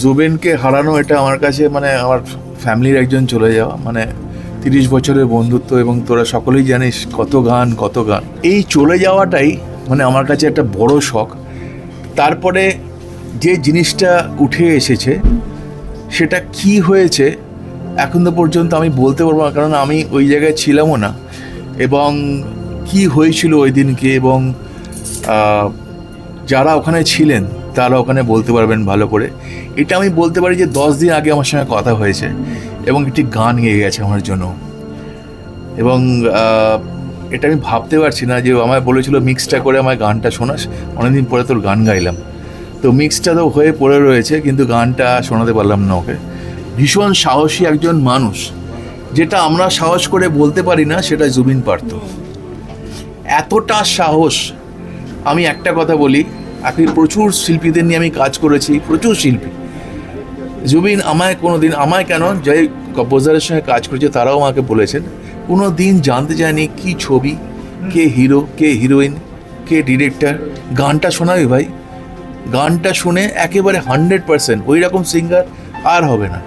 জুবেনকে হারানো এটা আমার কাছে মানে আমার ফ্যামিলির একজন চলে যাওয়া মানে তিরিশ বছরের বন্ধুত্ব এবং তোরা সকলেই জানিস কত গান কত গান। এই চলে যাওয়াটাই মানে আমার কাছে একটা বড় শখ। তারপরে যে জিনিসটা উঠে এসেছে, সেটা কি হয়েছে, এখন তো পর্যন্ত আমি বলতে পারব না, কারণ আমি ওই জায়গায় ছিলামও না। এবং কি হয়েছিল ওই দিনকে, এবং যারা ওখানে ছিলেন তারা ওখানে বলতে পারবেন ভালো করে। এটা আমি বলতে পারি যে দশ দিন আগে আমার সঙ্গে কথা হয়েছে এবং একটি গান গেয়ে গেছে আমার জন্য। এবং এটা আমি ভাবতে পারছি না যে আমায় বলেছিল মিক্সটা করে আমার গানটা শোনাস। অনেকদিন পরে তোর গান গাইলাম। তো মিক্সটা তো হয়ে পড়ে রয়েছে কিন্তু গানটা শোনাতে পারলাম না ওকে। ভীষণ সাহসী একজন মানুষ। যেটা আমরা সাহস করে বলতে পারি না, সেটা জুবিন পারত এতটা সাহস। আমি একটা কথা বলি আপনি প্রচুর শিল্পীদের নিয়ে আমি কাজ করেছি, প্রচুর শিল্পী। জুবিন আমায় কোনো দিন আমায় কেন? যে কম্পোজারের সঙ্গে কাজ করেছে, তারাও আমাকে বলেছেন কোনো দিন জানতে চায়নি কি ছবি, কে হিরো, কে হিরোইন, কে ডিরেক্টর। গানটা শোনাবি ভাই। গানটা শুনে একেবারে হান্ড্রেড পার্সেন্ট ওই রকম সিঙ্গার আর হবে না।